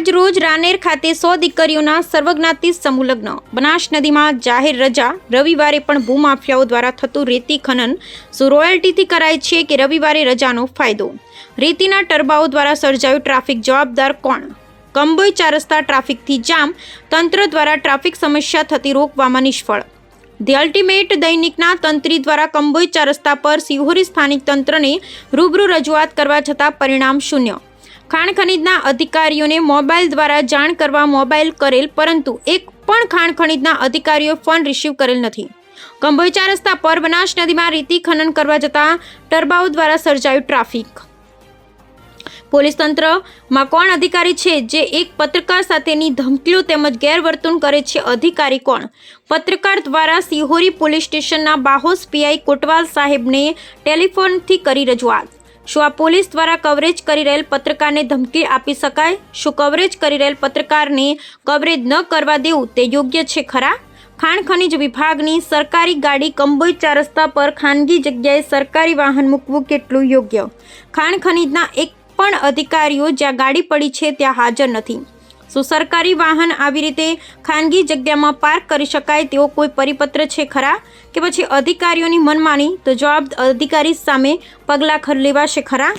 ભરૂચ રાનેર ખાતે સો દીકરીઓના સર્વજ્ઞાતિ સમુલગ્ન બનાસ નદીમાં જાહેર રજા. રવિવારે પણ ભૂમાફિયાઓ દ્વારા થતું રેતી ખનન. શું રોયલ્ટીથી કરાય છે કે રવિવારે રજાનો ફાયદો? રેતીના ટરબાઓ દ્વારા સર્જાયું ટ્રાફિક જવાબદાર કોણ? કંબોઈ ચાર રસ્તા ટ્રાફિકથી જામ. તંત્ર દ્વારા ટ્રાફિક સમસ્યા થતી રોકવામાં નિષ્ફળ. ધી અલ્ટિમેટ દૈનિકના તંત્રી દ્વારા કંબોઈ ચાર રસ્તા પર સિહોરી સ્થાનિક તંત્રને રૂબરૂ રજૂઆત કરવા છતાં પરિણામ શૂન્ય. ખાણ ખનીજના અધિકારીઓને મોબાઈલ દ્વારા જાણ કરવા મોબાઈલ કરેલ, પરંતુ એક પણ ખાણ ખનીજના અધિકારીઓ ફોન રિસીવ કરેલ નથી. કંભોચા રસ્તા પર બનાસ નદીમાં રેતી ખનન કરવા જતા ટર્બાઓ દ્વારા સર્જાયું ટ્રાફિક. પોલીસ તંત્રમાં કોણ અધિકારી છે, જે એક પત્રકાર સાથેની ધમકીઓ તેમજ ગેરવર્તન કરે છે, અધિકારી કોણ? પત્રકાર દ્વારા સિહોરી પોલીસ સ્ટેશનના બાહોસ પીઆઈ કોટવાલ સાહેબને ટેલિફોનથી કરી રજૂઆત. શું આ પોલીસ દ્વારા કવરેજ કરી રહેલ પત્રકારને ધમકી આપી શકાય? શું કવરેજ કરી રહેલ પત્રકારને કવરેજ ન કરવા દેવું તે યોગ્ય છે ખરા? ખાણ ખનિજ વિભાગની સરકારી ગાડી કંબોઈ ચાર રસ્તા પર ખાનગી જગ્યાએ સરકારી વાહન મૂકવું કેટલું યોગ્ય? ખાણ ખનિજના એક પણ અધિકારીઓ જ્યાં ગાડી પડી છે ત્યાં હાજર નથી. શું સરકારી વાહન આવી રીતે ખાનગી જગ્યામાં પાર્ક કરી શકાય તેવો કોઈ પરિપત્ર છે ખરા? કે પછી અધિકારીઓની મનમાની તો જવાબ અધિકારી સામે પગલાં લેવાશે ખરા?